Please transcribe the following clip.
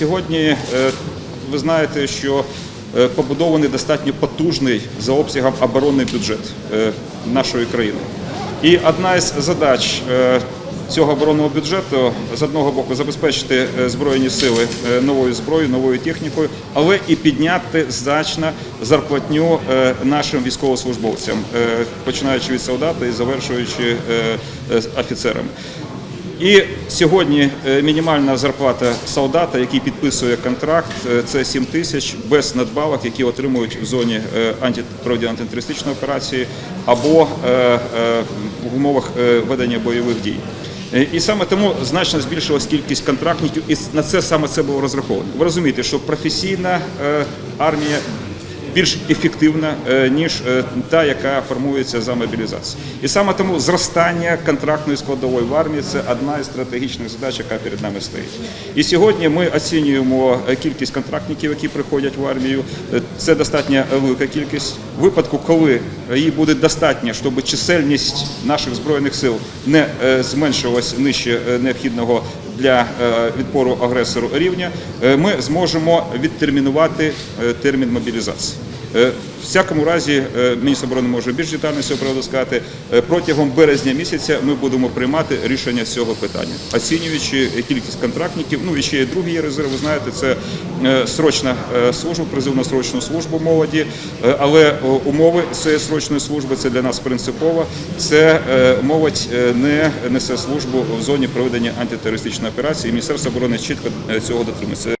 Сьогодні е, ви знаєте, що е, побудований достатньо потужний за обсягом оборонний бюджет е, нашої країни. І одна із задач цього оборонного бюджету з одного боку забезпечити збройні сили новою зброєю, новою технікою, але і підняти значно зарплатню нашим військовослужбовцям, починаючи від солдата і завершуючи офіцерами. І сьогодні е, мінімальна зарплата солдата, який підписує контракт, е, це 7 тисяч без надбавок, які отримують в зоні е, антитерористичної операції або в умовах ведення бойових дій. І саме тому значно збільшилась кількість контрактників, і на це саме це було розраховано. Ви розумієте, що професійна армія більш ефективна, е, ніж е, та, яка формується за мобілізацію. І саме тому зростання контрактної складової в армії це одна із стратегічних задач, яка перед нами стоїть. І сьогодні ми оцінюємо е, кількість контрактників, які приходять в армію. Це достатньо велика кількість. В випадку, коли її буде достатньо, щоб чисельність наших збройних сил не зменшилась нижче необхідного для е, відпору агресору рівня, е, ми зможемо відтермінувати е, термін мобілізації. Е, В всякому разі, е, міністр оборони може більш детально з цього приводу сказати. Е, Протягом березня місяця ми будемо приймати рішення цього питання, оцінюючи кількість контрактників. Ну і ще є другий є резерв. Ви знаєте, це срочна служба, призив на срочну службу молоді. Але умови цієї срочної служби це для нас принципово. Це молодь не несе службу в зоні проведення антитерористичної операції. Міністерство оборони чітко цього дотримується.